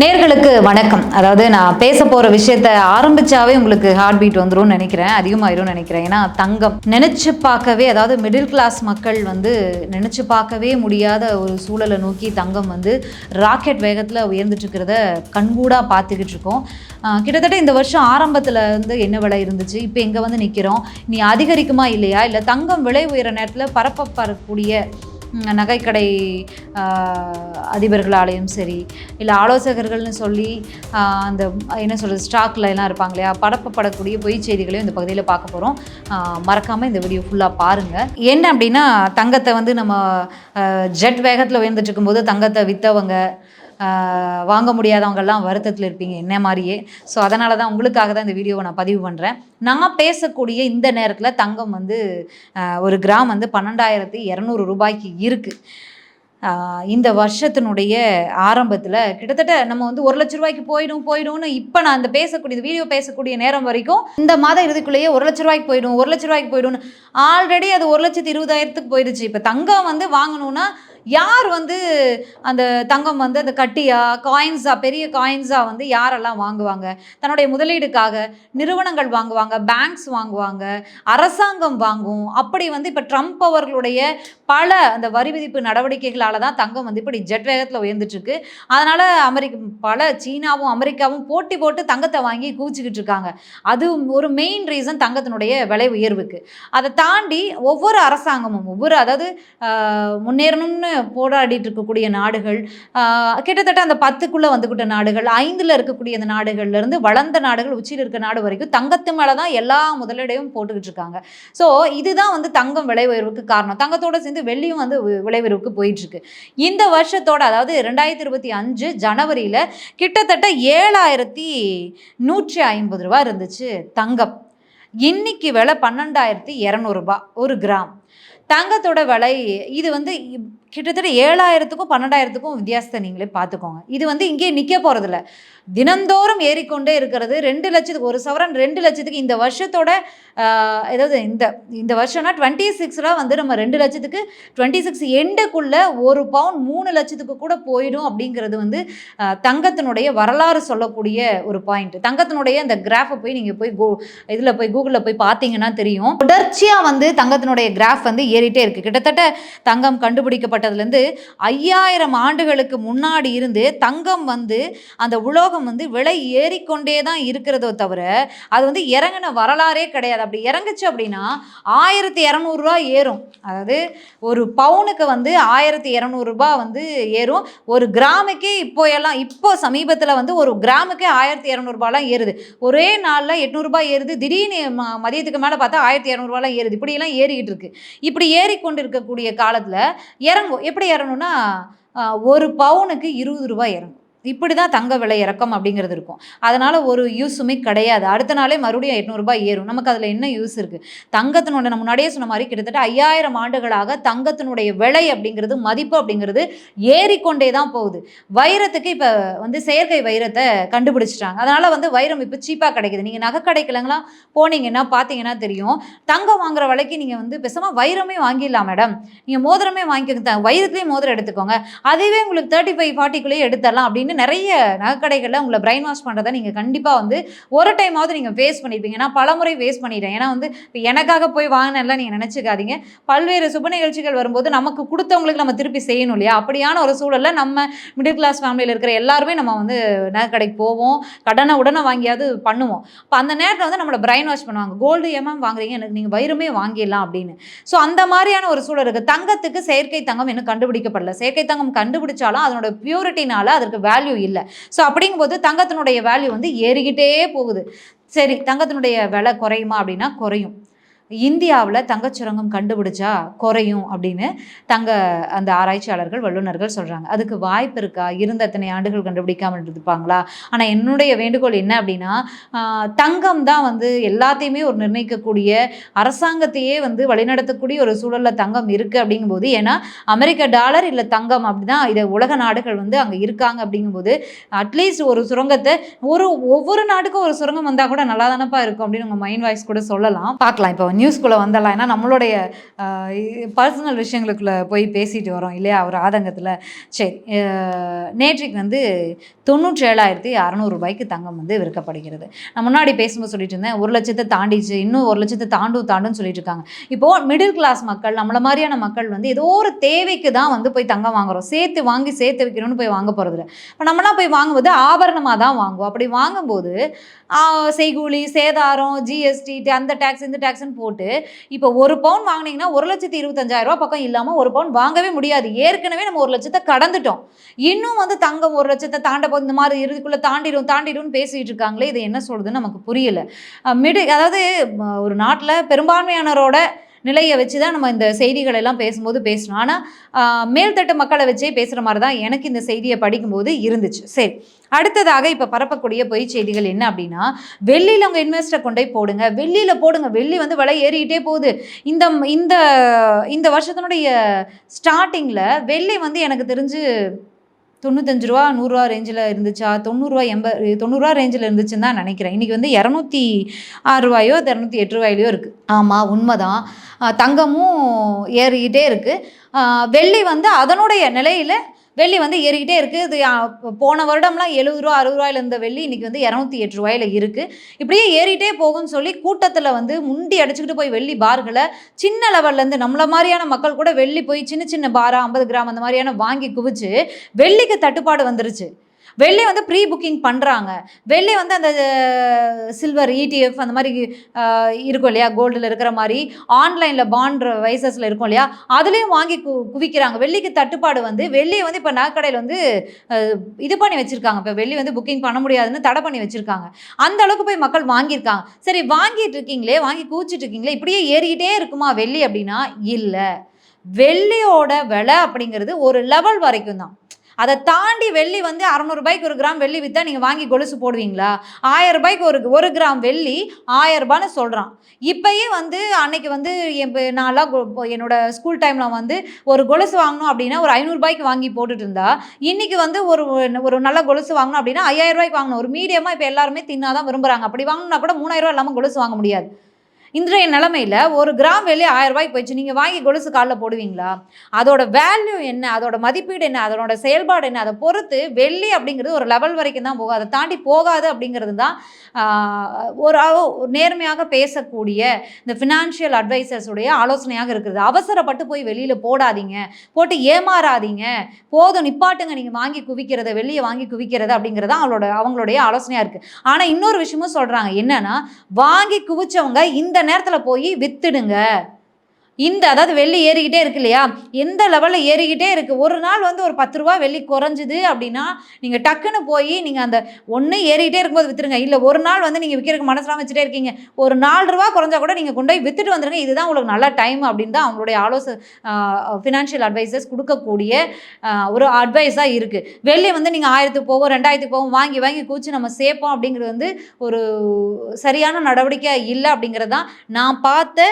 நேர்களுக்கு வணக்கம். அதாவது நான் பேச போற விஷயத்த ஆரம்பிச்சாவே உங்களுக்கு ஹார்ட் பீட் வந்துடும் நினைக்கிறேன். அதிகமாயிரும் நினைக்கிறேன். ஏன்னா தங்கம். நினைச்சு பார்க்கவே அதாவது மிடில் கிளாஸ் மக்கள் வந்து நினைச்சு பார்க்கவே முடியாத ஒரு சூழலை நோக்கி தங்கம் வந்து ராக்கெட் வேகத்தில் உயர்ந்துட்டு இருக்கிறத கண்கூடா பார்த்துக்கிட்டு இருக்கோம் கிட்டத்தட்ட இந்த வருஷம் ஆரம்பத்தில் வந்து என்ன விலை இருந்துச்சு? இப்போ எங்கே வந்து நிற்கிறோம் நீ அதிகரிக்குமா இல்லையா? இல்லை தங்கம் விலை உயர நேரத்தில் பரப்பப்படக்கூடிய நகைக்கடை அதிபர்களாலேயும் சரி இல்லை ஆலோசகர்கள்னு சொல்லி அந்த என்ன சொல்கிறது ஸ்டாக்ல எல்லாம் இருப்பாங்க இல்லையா படப்படக்கூடிய பொய் செய்திகளையும் இந்த பகுதியில் பார்க்க போகிறோம் மறக்காமல் இந்த வீடியோ ஃபுல்லாக பாருங்கள் என்ன அப்படின்னா தங்கத்தை வந்து நம்ம ஜெட் வேகத்தில் உயர்ந்துட்டு இருக்கும்போது தங்கத்தை விற்றவங்க வாங்க முடியாதவங்கெல்லாம் வருத்தத்தில் இருப்பீங்க என்ன மாதிரியே. ஸோ அதனால தான் உங்களுக்காக தான் இந்த வீடியோவை நான் பதிவு பண்ணுறேன் நான் பேசக்கூடிய இந்த நேரத்தில் தங்கம் வந்து ஒரு கிராம் வந்து பன்னெண்டாயிரத்தி இரநூறு ரூபாய்க்கு இருக்குது இந்த வருஷத்தினுடைய ஆரம்பத்தில் கிட்டத்தட்ட நம்ம வந்து ஒரு லட்ச ரூபாய்க்கு போயிடும் போயிடும்னு இப்போ நான் இந்த பேசக்கூடிய வீடியோ பேசக்கூடிய நேரம் வரைக்கும் இந்த மாத இறுதிக்குள்ளேயே ஒரு லட்ச ரூபாய்க்கு போயிடும் ஒரு லட்ச ரூபாய்க்கு போயிடும்னு. ஆல்ரெடி அது ஒரு லட்சத்தி இருபதாயிரத்துக்கு போயிடுச்சு. இப்போ தங்கம் வந்து வாங்கணும்னா யார் வந்து அந்த தங்கம் வந்து அந்த கட்டியா காயின்ஸா பெரிய காயின்ஸா வந்து யாரெல்லாம் வாங்குவாங்க? தன்னுடைய முதலீடுக்காக நிறுவனங்கள் வாங்குவாங்க பேங்க்ஸ் வாங்குவாங்க அரசாங்கம் வாங்கும். அப்படி வந்து இப்போ ட்ரம்ப் அவர்களுடைய பல அந்த வரி விதிப்பு நடவடிக்கைகளால தான் தங்கம் வந்து இப்படி ஜெட் வேகத்தில் உயர்ந்துட்டுருக்கு. அதனால் அமெரிக்க பல சீனாவும் அமெரிக்காவும் போட்டி போட்டு தங்கத்தை வாங்கி கூச்சிக்கிட்டு இருக்காங்க. அது ஒரு மெயின் ரீசன் தங்கத்தினுடைய விலை உயர்வுக்கு. அதை தாண்டி ஒவ்வொரு அரசாங்கமும் ஒவ்வொரு அதாவது முன்னேறணும்னு போராடிட்டு இருக்கக்கூடிய நாடுகள் கிட்டத்தட்ட அந்த பத்துக்குள்ளே வந்துக்கிட்ட நாடுகள் ஐந்தில் இருக்கக்கூடிய அந்த நாடுகள்ல இருந்து வளர்ந்த நாடுகள் உச்சியில் இருக்க நாடு வரைக்கும் தங்கத்து மேலே தான் எல்லா முதலீடையும் போட்டுக்கிட்டு இருக்காங்க. ஸோ இதுதான் வந்து தங்கம் விலை உயர்வுக்கு காரணம். தங்கத்தோட சேர்ந்து வெள்ளியும் வந்து விலை உயர்வுக்கு போயிட்டு இருக்கு இந்த வருஷத்தோட அதாவது ரெண்டாயிரத்தி இருபத்தி அஞ்சு ஜனவரியில் கிட்டத்தட்ட ஏழாயிரத்தி நூற்றி ஐம்பது ரூபா இருந்துச்சு தங்கம். இன்னைக்கு விலை பன்னெண்டாயிரத்தி இரநூறுபா ஒரு கிராம். தங்கத்தோட விலை இது வந்து இப்- கிட்டத்தட்ட ஏழாயிரத்துக்கும் பன்னெண்டாயிரத்துக்கும் வித்தியாசத்தை நீங்களே பார்த்துக்கோங்க. இது வந்து இங்கே நிற்க போகிறதில்ல தினந்தோறும் ஏறிக்கொண்டே இருக்கிறது. ரெண்டு லட்சத்துக்கு ஒரு சவரன் ரெண்டு லட்சத்துக்கு இந்த வருஷத்தோட ஏதாவது இந்த இந்த வருஷம்னா டுவெண்ட்டி சிக்ஸில் வந்து நம்ம ரெண்டு லட்சத்துக்கு டுவெண்ட்டி சிக்ஸ் எண்டுக்குள்ளே ஒரு பவுன் மூணு லட்சத்துக்கு கூட போயிடும் அப்படிங்கிறது வந்து தங்கத்தினுடைய வரலாறு சொல்லக்கூடிய ஒரு பாயிண்ட் தங்கத்தினுடைய அந்த கிராஃபை போய் நீங்கள் போய் கோ இதில் போய் கூகுளில் போய் பார்த்தீங்கன்னா தெரியும். தொடர்ச்சியாக வந்து தங்கத்தினுடைய கிராஃப் வந்து ஏறிட்டே இருக்குது கிட்டத்தட்ட தங்கம் கண்டுபிடிக்கப்பட்டதுலேருந்து ஐயாயிரம் ஆண்டுகளுக்கு முன்னாடி இருந்து தங்கம் வந்து அந்த உலோகம் வந்து விலை ஏறிக்கொண்டே தான் இருக்கிறதோ தவிர அது வந்து இறங்கின வரலாறே கிடையாது. அப்படி இறங்குச்சு அப்படின்னா ஆயிரத்தி இரநூறுவா ஏறும். அதாவது ஒரு பவுனுக்கு வந்து ஆயிரத்தி இரநூறுபா வந்து ஏறும். ஒரு கிராமுக்கே இப்போ எல்லாம் இப்போ சமீபத்தில் வந்து ஒரு கிராமுக்கே ஆயிரத்தி இரநூறுபாலாம் ஏறுது. ஒரே நாளில் எட்நூறுபா ஏறுது. திடீர்னு ம மதியத்துக்கு மேலே பார்த்தா ஆயிரத்தி இரநூறுபாலாம் ஏறுது. இப்படியெல்லாம் ஏறிக்கிட்டு இருக்கு. இப்படி ஏறிக்கொண்டு இருக்கக்கூடிய காலத்தில் இறங்கும். எப்படி இறங்கணும்னா ஒரு பவுனுக்கு இருபது ரூபாய் இறங்கும். இப்படி தான் தங்க விலை இறக்கம் அப்படிங்கிறது இருக்கும். அதனால் ஒரு யூஸுமே கிடையாது. அடுத்த நாளே மறுபடியும் எட்நூறுபா ஏறும். நமக்கு அதில் என்ன யூஸ் இருக்குது தங்கத்தினுடைய நான் முன்னாடியே சொன்ன மாதிரி கிட்டத்தட்ட ஐயாயிரம் ஆண்டுகளாக தங்கத்தினுடைய விலை அப்படிங்கிறது மதிப்பு அப்படிங்கிறது ஏறிக்கொண்டே தான் போகுது. வைரத்துக்கு இப்போ வந்து செயற்கை வைரத்தை கண்டுபிடிச்சிட்டாங்க. அதனால் வந்து வைரம் இப்போ சீப்பாக கிடைக்குது. நீங்கள் நகை கிடைக்கலங்களா போனீங்கன்னா பார்த்தீங்கன்னா தெரியும். தங்கம் வாங்குற விலைக்கு நீங்கள் வந்து பெசமாக வைரமே வாங்கிடலாம் மேடம். நீங்கள் மோதிரமே வாங்கிக்கோங்க. த- வைரத்துலேயே மோதிரம் எடுத்துக்கோங்க. அதுவே உங்களுக்கு தேர்ட்டி ஃபைவ் ஃபார்ட்டிக்குள்ளேயே எடுத்துடலாம் அப்படின்னு நிறைய நகைக்கடைகளில் உங்களை பிரெயின் வாஷ் பண்ணுறதை நீங்கள் கண்டிப்பாக வந்து ஒரு டைமாவது நீங்கள் ஃபேஸ் பண்ணியிருப்பீங்க நான் பலமுறை ஃபேஸ் பண்ணிட்டேன். ஏன்னா வந்து இப்போ எனக்காக போய் வாங்கினேன்லாம் நீங்கள் நினச்சிக்காதீங்க. பல்வேறு சுப நிகழ்ச்சிகள் வரும்போது நமக்கு கொடுத்தவங்களுக்கு நம்ம திருப்பி செய்யணும் இல்லையா? அப்படியான ஒரு சூழலில் நம்ம மிடில் கிளாஸ் ஃபேமிலியில் இருக்கிற எல்லாருமே நம்ம வந்து நகைக்கடைக்கு போவோம். கடனை உடனே வாங்கியாவது பண்ணுவோம். இப்போ அந்த நேரத்தில் வந்து நம்மளை பிரைன் வாஷ் பண்ணுவாங்க கோல்டு ஏமா வாங்குறீங்க. எனக்கு நீங்கள் வைரமே வாங்கிடலாம் அப்படின்னு. ஸோ அந்த மாதிரியான ஒரு சூழல் இருக்குது தங்கத்துக்கு செயற்கை தங்கம் இன்னும் கண்டுபிடிக்கப்படல. செயற்கை தங்கம் கண்டுபிடிச்சாலும் அதனோட பியூரிட்டினால அதற்கு வேல்யூ இல்லை. ஸோ அப்படிங்கும்போது தங்கத்தினுடைய வேல்யூ வந்து ஏறிக்கிட்டே போகுது. சரி தங்கத்தினுடைய விலை குறையுமா அப்படின்னா குறையும். இந்தியாவில் தங்கச்சுரங்கம் கண்டுபிடிச்சா குறையும் அப்படின்னு தங்க அந்த ஆராய்ச்சியாளர்கள் வல்லுநர்கள் சொல்கிறாங்க அதுக்கு வாய்ப்பு இருக்கா? இருந்த அத்தனை ஆண்டுகள் கண்டுபிடிக்காமல் இருப்பாங்களா ஆனால் என்னுடைய வேண்டுகோள் என்ன அப்படின்னா தங்கம் தான் வந்து எல்லாத்தையுமே ஒரு நிர்ணயிக்கக்கூடிய அரசாங்கத்தையே வந்து வழிநடத்தக்கூடிய ஒரு சூழலில் தங்கம் இருக்குது அப்படிங்கும்போது ஏன்னா அமெரிக்க டாலர் இல்லை தங்கம் அப்படிதான் இதை உலக நாடுகள் வந்து அங்கே இருக்காங்க அப்படிங்கும்போது அட்லீஸ்ட் ஒரு சுரங்கத்தை ஒரு ஒவ்வொரு நாட்டுக்கும் ஒரு சுரங்கம் வந்தால் கூட நல்லா தானப்பா இருக்கும் அப்படின்னு உங்கள் மைண்ட் வாய்ஸ் கூட சொல்லலாம். பார்க்கலாம். இப்போ நியூஸ்குள்ளே வந்துடலாம் ஏன்னா நம்மளுடைய பர்சனல் விஷயங்களுக்குள்ளே போய் பேசிட்டு வரோம் இல்லையா ஒரு ஆதங்கத்தில். சரி நேற்றுக்கு நேற்றைக்கு வந்து தொண்ணூற்றி ஏழாயிரத்தி அறநூறுபாய்க்கு தங்கம் வந்து விற்கப்படுகிறது. நான் முன்னாடி பேசும்போது சொல்லிட்டு இருந்தேன் ஒரு லட்சத்தை தாண்டிச்சு இன்னும் ஒரு லட்சத்தை தாண்டும் தாண்டுன்னு சொல்லிட்டு இருக்காங்க. இப்போது மிடில் கிளாஸ் மக்கள் நம்மள மாதிரியான மக்கள் வந்து ஏதோ ஒரு தேவைக்கு தான் வந்து போய் தங்கம் வாங்குறோம். சேர்த்து வாங்கி சேர்த்து வைக்கணும்னு போய் வாங்க போகிறது இப்போ நம்மளாம் போய் வாங்கும்போது ஆபரணமாக தான் வாங்குவோம். அப்படி வாங்கும்போது செய்கூலி சேதாரம் ஜிஎஸ்டி அந்த டேக்ஸ் இந்த டேக்ஸ்னு போட்டு இப்போ ஒரு பவுன் வாங்கினீங்கன்னா ஒரு லட்சத்தி இருபத்தஞ்சாயிரம் ரூபா பக்கம் இல்லாமல் ஒரு பவுன் வாங்கவே முடியாது. ஏற்கனவே நம்ம ஒரு லட்சத்தை கடந்துட்டோம். இன்னும் வந்து தங்கம் ஒரு லட்சத்தை தாண்ட இந்த மாதிரி இறுதிக்குள்ளே தாண்டிடும் தாண்டிடும்னு பேசிகிட்டு இருக்காங்களே இது என்ன சொல்கிறதுன்னு நமக்கு புரியல. மிடு அதாவது ஒரு நாட்டில் பெரும்பான்மையானரோட நிலையை வச்சு தான் நம்ம இந்த செய்திகள் எல்லாம் பேசும்போது பேசணும். ஆனால் மேல்தட்டு மக்களை வச்சே பேசுகிற மாதிரி தான் எனக்கு இந்த செய்தியை படிக்கும்போது இருந்துச்சு. சரி அடுத்ததாக இப்போ பரப்பக்கூடிய பொய் செய்திகள் என்ன அப்படின்னா வெள்ளியில் உங்கள் இன்வெஸ்டரை கொண்டு போய் போடுங்க. வெள்ளியில் போடுங்க. வெள்ளி வந்து விலை ஏறிக்கிட்டே போகுது. இந்த இந்த இந்த வருஷத்தினுடைய ஸ்டார்டிங்கில் வெள்ளி வந்து எனக்கு தெரிஞ்சு தொண்ணூத்தஞ்சு ரூபா நூறுரூவா ரேஞ்சில் இருந்துச்சா? தொண்ணூறுரூவா எண்பது தொண்ணூறுரூவா ரேஞ்சில் இருந்துச்சுன்னு தான் நினைக்கிறேன். இன்றைக்கி வந்து இரநூத்தி ஆறு ரூபாயோ இரநூத்தி எட்டு ரூபாயிலையோ இருக்குது ஆமாம் உண்மைதான். தங்கமும் ஏறிக்கிட்டே இருக்குது வெள்ளி வந்து அதனுடைய நிலையில் வெள்ளி வந்து ஏறிக்கிட்டே இருக்குது இது போன வருடம்லாம் எழுபது ரூபா அறுபது ரூபாயில இருந்த வெள்ளி இன்றைக்கி வந்து இரநூத்தி எட்டு ரூபாயில இருக்குது இப்படியே ஏறிட்டே போகும்னு சொல்லி கூட்டத்தில் வந்து முண்டி அடிச்சுக்கிட்டு போய் வெள்ளி பார்களை சின்ன லெவல்லேருந்து நம்மளை மாதிரியான மக்கள் கூட வெள்ளி போய் சின்ன சின்ன பாரா ஐம்பது கிராம் அந்த மாதிரியான வாங்கி குவிச்சு வெள்ளிக்கு தட்டுப்பாடு வந்துருச்சு. வெள்ளி வந்து ப்ரீ புக்கிங் பண்ணுறாங்க வெள்ளி வந்து அந்த சில்வர் இடிஎஃப் அந்த மாதிரி இருக்கும் இல்லையா? கோல்டில் இருக்கிற மாதிரி ஆன்லைனில் பாண்ட் வைசஸில் இருக்கும் இல்லையா? அதுலேயும் வாங்கி கு குவிக்கிறாங்க. வெள்ளிக்கு தட்டுப்பாடு வந்து வெள்ளியை வந்து இப்போ நகைக்கடையில் வந்து இது பண்ணி வச்சுருக்காங்க. இப்போ வெள்ளி வந்து புக்கிங் பண்ண முடியாதுன்னு தடை பண்ணி வச்சுருக்காங்க. அந்த அளவுக்கு போய் மக்கள் வாங்கியிருக்காங்க. சரி வாங்கிட்டு இருக்கீங்களே வாங்கி கூச்சிட்டு இருக்கீங்களே இப்படியே ஏறிக்கிட்டே இருக்குமா வெள்ளி அப்படின்னா? இல்லை. வெள்ளியோட விலை அப்படிங்கிறது ஒரு லெவல் வரைக்கும் தான். அதை தாண்டி வெள்ளி வந்து அறநூறுபாய்க்கு ஒரு கிராம் வெள்ளி விற்றா நீங்கள் வாங்கி கொலுசு போடுவீங்களா? ஆயிரம் ரூபாய்க்கு ஒரு ஒரு கிராம் வெள்ளி ஆயிரம் ரூபான்னு சொல்கிறான் இப்பயே வந்து அன்னைக்கு வந்து என் நான்லாம் என்னோட ஸ்கூல் டைமில் வந்து ஒரு கொலுசு வாங்கணும் அப்படின்னா ஒரு ஐநூறுபாய்க்கு வாங்கி போட்டுட்டு இருந்தா இன்னைக்கு வந்து ஒரு ஒரு நல்ல கொலுசு வாங்கணும் அப்படின்னா ஐயாயிரம் ரூபாய்க்கு வாங்கணும். ஒரு மீடியமாக இப்போ எல்லாருமே தின்னாதான் விரும்புகிறாங்க அப்படி வாங்கினா கூட மூணாயிரம் ரூபா இல்லாமல் கொலுசு வாங்க முடியாது. இன்றைய நிலமையில் ஒரு கிராம் வெளியே ஆயிரம் ரூபாய்க்கு போயிடுச்சு. நீங்கள் வாங்கி கொலுசு காலில் போடுவீங்களா? அதோட வேல்யூ என்ன? அதோட மதிப்பீடு என்ன? அதனோட செயல்பாடு என்ன? அதை பொறுத்து வெள்ளி அப்படிங்கிறது ஒரு லெவல் வரைக்கும் தான் போகும். அதை தாண்டி போகாது அப்படிங்கிறது தான் ஒரு நேர்மையாக பேசக்கூடிய இந்த ஃபினான்ஷியல் அட்வைசர்ஸுடைய ஆலோசனையாக இருக்கிறது அவசரப்பட்டு போய் வெளியில் போடாதீங்க. போட்டு ஏமாறாதீங்க. போதும் நிப்பாட்டுங்க. நீங்கள் வாங்கி குவிக்கிறத வெளியே வாங்கி குவிக்கிறது அப்படிங்கிறது தான் அவங்களோட அவங்களுடைய ஆலோசனையாக இருக்குது ஆனால் இன்னொரு விஷயமும் சொல்கிறாங்க என்னென்னா வாங்கி குவிச்சவங்க இந்த நேரத்தில் போய் வித்துடுங்க. இந்த அதாவது வெள்ளி ஏறிக்கிட்டே இருக்கு இல்லையா? எந்த லெவலில் ஏறிக்கிட்டே இருக்குது ஒரு நாள் வந்து ஒரு பத்து ரூபா வெள்ளி குறைஞ்சுது அப்படின்னா நீங்கள் டக்குன்னு போய் நீங்கள் அந்த ஒன்று ஏறிக்கிட்டே இருக்கும்போது விற்றுருங்க இல்லை ஒரு நாள் வந்து நீங்கள் விற்கிறதுக்கு மனசெலாம் வச்சுட்டே இருக்கீங்க. ஒரு நாலு ரூபா குறைஞ்சா கூட நீங்கள் கொண்டு போய் வித்துட்டு வந்துருங்க. இதுதான் உங்களுக்கு நல்ல டைம் அப்படின்னு தான் அவங்களுடைய ஆலோச ஃபினான்ஷியல் அட்வைசர்ஸ் கொடுக்கக்கூடிய ஒரு அட்வைஸாக இருக்குது வெள்ளி வந்து நீங்கள் ஆயிரத்துக்கு போகும் ரெண்டாயிரத்துக்கு போகும் வாங்கி வாங்கி கூச்சி நம்ம சேர்ப்போம் அப்படிங்கிறது வந்து ஒரு சரியான நடவடிக்கை இல்லை அப்படிங்கிறது தான் நான் பார்த்த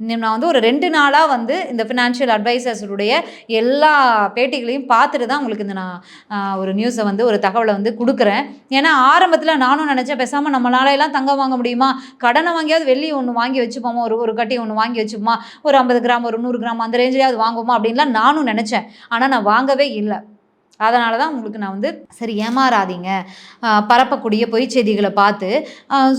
நான் வந்து ஒரு ரெண்டு நாளாக வந்து இந்த ஃபினான்ஷியல் அட்வைசர்ஸுடைய எல்லா பேட்டிகளையும் பார்த்துட்டு தான் உங்களுக்கு இந்த நான் ஒரு நியூஸை வந்து ஒரு தகவலை வந்து கொடுக்குறேன். ஏன்னா ஆரம்பத்தில் நானும் நினச்சேன் பேசாமல் நம்மளால எல்லாம் தங்கம் வாங்க முடியுமா? கடனை வாங்கியாவது வெள்ளி ஒன்று வாங்கி வச்சுப்போமா? ஒரு ஒரு கட்டி ஒன்று வாங்கி வச்சுப்போமா? ஒரு ஐம்பது கிராம் ஒரு நூறு கிராம் அந்த ரேஞ்சிலேயாவது வாங்குவோமா? அப்படின்லாம் நானும் நினச்சேன். ஆனால் நான் வாங்கவே இல்லை. அதனால தான் உங்களுக்கு நான் வந்து சரி ஏமாறாதீங்க. பரப்பக்கூடிய பொய் செய்திகளை பார்த்து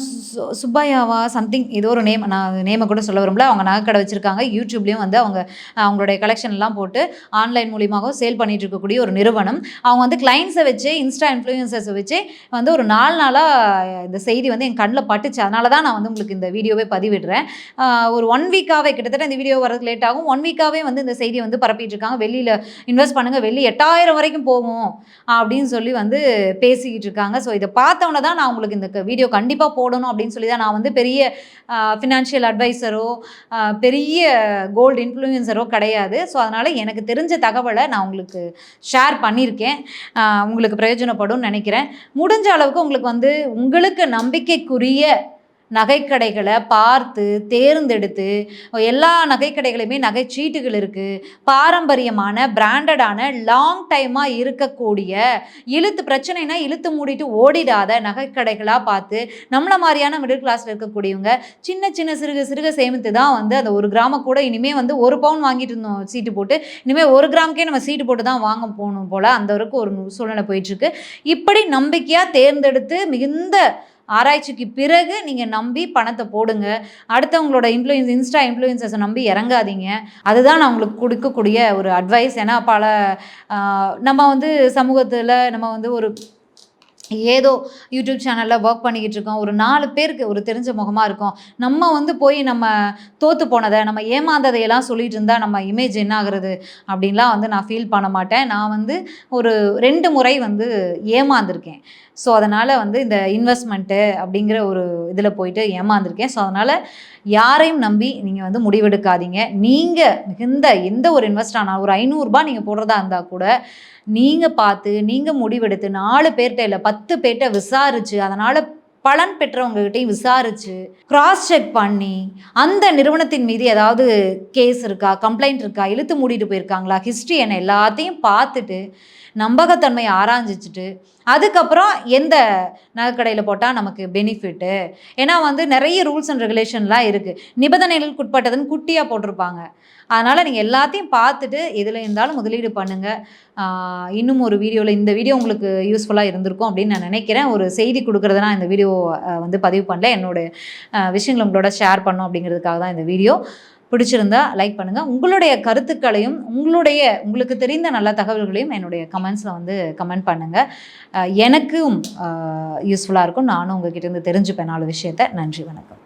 சு- சுப்பையாவா சம்திங் ஏதோ ஒரு நேம் நான் நேமை கூட சொல்ல விரும்பல. அவங்க நகைக்கடை வச்சுருக்காங்க. யூடியூப்லேயும் வந்து அவங்க அவங்களுடைய கலெக்ஷன் எல்லாம் போட்டு ஆன்லைன் மூலியமாகவும் சேல் பண்ணிகிட்டு இருக்கக்கூடிய ஒரு நிறுவனம். அவங்க வந்து கிளைண்ட்ஸை வச்சு இன்ஸ்டா இன்ஃப்ளூயன்சர்ஸை வச்சு வந்து ஒரு நாலு நாளாக இந்த செய்தி வந்து என் கண்ணில் பட்டுச்சு. அதனால தான் நான் வந்து உங்களுக்கு இந்த வீடியோவே பதிவிடுறேன். ஒரு ஒன் வீக்காகவே கிட்டத்தட்ட இந்த வீடியோ வரதுக்கு லேட் ஆகும். ஒன் வீக்காகவே வந்து இந்த செய்தியை வந்து பரப்பிட்டு இருக்காங்க. வெளியில் இன்வெஸ்ட் பண்ணுங்கள் வெளியே எட்டாயிரம் வரைக்கும் போகும் அப்படின்னு சொல்லி வந்து பேசிக்கிட்டு இருக்காங்க. ஸோ இதை பார்த்தவொன்னே தான் நான் உங்களுக்கு இந்த வீடியோ கண்டிப்பாக போடணும் அப்படின்னு சொல்லி தான் நான் வந்து பெரிய ஃபினான்ஷியல் அட்வைசரோ பெரிய கோல்டு இன்ஃப்ளூயன்சரோ கிடையாது. ஸோ அதனால் எனக்கு தெரிஞ்ச தகவலை நான் உங்களுக்கு ஷேர் பண்ணியிருக்கேன். உங்களுக்கு பிரயோஜனப்படும்னு நினைக்கிறேன். முடிஞ்ச அளவுக்கு உங்களுக்கு வந்து உங்களுக்கு நம்பிக்கைக்குரிய நகைக்கடைகளை பார்த்து தேர்ந்தெடுத்து எல்லா நகைக்கடைகளையுமே நகைச்சீட்டுகள் இருக்குது பாரம்பரியமான பிராண்டடான லாங் டைமாக இருக்கக்கூடிய இழுத்து பிரச்சனைனா இழுத்து மூடிட்டு ஓடிடாத நகைக்கடைகளாக பார்த்து நம்மளை மாதிரியான மிடில் கிளாஸில் இருக்கக்கூடியவங்க சின்ன சின்ன சிறுக சிறுக சேமித்து தான் வந்து அந்த ஒரு கிராம கூட இனிமேல் வந்து ஒரு பவுன் வாங்கிட்டு இருந்தோம் சீட்டு போட்டு. இனிமேல் ஒரு கிராமுக்கே நம்ம சீட்டு போட்டு தான் வாங்க போகணும் போல் அந்த வரைக்கும் ஒரு சூழ்நிலை போயிட்டுருக்கு இப்படி நம்பிக்கையாக தேர்ந்தெடுத்து மிகுந்த ஆராய்ச்சிக்கு பிறகு நீங்கள் நம்பி பணத்தை போடுங்க. அடுத்தவங்களோட இன்ஃப்ளூயன்ஸ் இன்ஸ்டா இன்ஃப்ளூயன்சஸை நம்பி இறங்காதீங்க. அதுதான் நான் உங்களுக்கு கொடுக்கக்கூடிய ஒரு அட்வைஸ் ஏன்னா பல நம்ம வந்து சமூகத்தில் நம்ம வந்து ஒரு ஏதோ யூடியூப் சேனலில் ஒர்க் பண்ணிக்கிட்டு இருக்கோம். ஒரு நாலு பேருக்கு ஒரு தெரிஞ்ச முகமாக இருக்கும். நம்ம வந்து போய் நம்ம தோற்று போனதை நம்ம ஏமாந்ததையெல்லாம் சொல்லிட்டு இருந்தால் நம்ம இமேஜ் என்ன ஆகுறது அப்படின்லாம் வந்து நான் ஃபீல் பண்ண மாட்டேன். நான் வந்து ஒரு ரெண்டு முறை வந்து ஏமாந்துருக்கேன். ஸோ அதனால் வந்து இந்த இன்வெஸ்ட்மெண்ட்டு அப்படிங்கிற ஒரு இதில் போயிட்டு ஏமாந்துருக்கேன். ஸோ அதனால் யாரையும் நம்பி நீங்கள் வந்து முடிவெடுக்காதீங்க. நீங்கள் மிகுந்த எந்த ஒரு இன்வெஸ்ட் ஆனால் ஒரு ஐநூறுரூபா நீங்கள் போடுறதா இருந்தால் கூட நீங்கள் பார்த்து நீங்கள் முடிவெடுத்து நாலு பேர்கிட்ட இல்லை பத்து பேர்கிட்ட விசாரித்து அதனால் பலன் பெற்றவங்ககிட்டையும் விசாரித்து கிராஸ் செக் பண்ணி அந்த நிறுவனத்தின் மீது ஏதாவது கேஸ் இருக்கா கம்ப்ளைண்ட் இருக்கா இழுத்து மூடிட்டு போயிருக்காங்களா ஹிஸ்ட்ரி என்ன எல்லாத்தையும் பார்த்துட்டு நம்பகத்தன்மையை ஆராய்ஞ்சிச்சுட்டு அதுக்கப்புறம் எந்த நகைக்கடையில் போட்டால் நமக்கு பெனிஃபிட்டு ஏன்னா வந்து நிறைய ரூல்ஸ் அண்ட் ரெகுலேஷன்லாம் இருக்குது நிபந்தனைகளுக்கு உட்பட்டதுன்னு குட்டியாக போட்டிருப்பாங்க. அதனால் நீங்கள் எல்லாத்தையும் பார்த்துட்டு எதில் இருந்தாலும் முதலீடு பண்ணுங்கள் இன்னும் ஒரு வீடியோவில் இந்த வீடியோ உங்களுக்கு யூஸ்ஃபுல்லாக இருந்திருக்கும் அப்படின்னு நான் நினைக்கிறேன். ஒரு செய்தி கொடுக்குறத நான் இந்த வீடியோ வந்து பதிவு பண்ணல. என்னோட ஆஹ் விஷயங்களை உங்களோட ஷேர் பண்ணோம் அப்படிங்கிறதுக்காக தான் இந்த வீடியோ பிடிச்சிருந்தா லைக் பண்ணுங்கள் உங்களுடைய கருத்துக்களையும் உங்களுடைய உங்களுக்கு தெரிந்த நல்ல தகவல்களையும் என்னுடைய கமெண்ட்ஸில் வந்து கமெண்ட் பண்ணுங்கள் எனக்கும் யூஸ்ஃபுல்லாக இருக்கும். நானும் உங்ககிட்ட இருந்து தெரிஞ்சுப்பேன் நாலு விஷயத்த. நன்றி வணக்கம்.